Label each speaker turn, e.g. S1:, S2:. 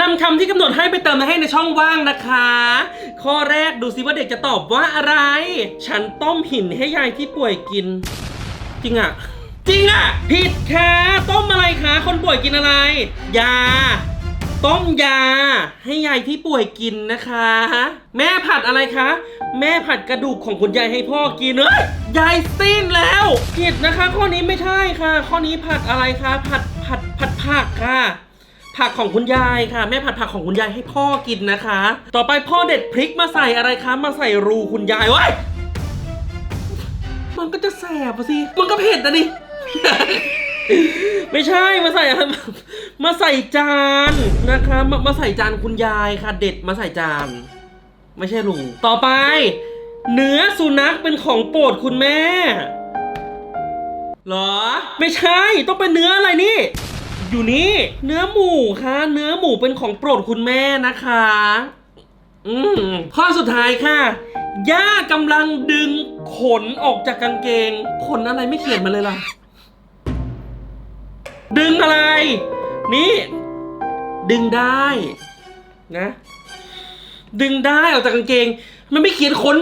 S1: นำคำที่กำหนดให้ไปเติมมาให้ในช่องว่างนะคะ ข้อแรกดูซิว่าเด็กจะตอบว่าอะไร ฉันต้มหินให้ยายที่ป่วยกิน จริงอะจริงอะผิดค่ะต้มอะไรคะคนป่วยกินอะไร ยา ต้มยา ให้ยายที่ป่วยกินนะคะ แม่ผัดอะไรคะ แม่ผัดกระดูกของคุณยายให้พ่อกินเอ้ยยายสิ้นแล้วผิดนะคะ ข้อนี้ไม่ใช่ค่ะ ข้อนี้ผัดอะไรคะผัดผัดผัดผักค่ะ ผักของคุณยายค่ะ แม่ผัดผักของคุณยายให้พ่อกินนะคะ ต่อไปพ่อเด็ดพริกมาใส่อะไรคะ มาใส่รูคุณยายว้ายมันก็จะแสบอะสิ มันก็เผ็ดนะดิ ไม่ใช่มาใส่อะไรมามาใส่จานนะคะมามาใส่จานคุณยายค่ะ เด็ดมาใส่จาน ไม่ใช่ลุงต่อไป เนื้อสุนัขเป็นของโปรดคุณแม่หรอ ไม่ใช่ต้องเป็นเนื้ออะไรนี่ อยู่นี่ เนื้อหมูค่ะ เนื้อหมูเป็นของโปรดคุณแม่นะคะ อืมข้อสุดท้ายค่ะ ย่ากำลังดึงขนออกจากกางเกง ขนอะไรไม่เขียนมาเลยล่ะ ดึงอะไร นี่ ดึงได้ นะ ดึงได้ออกจากกางเกง มันไม่เขียนขน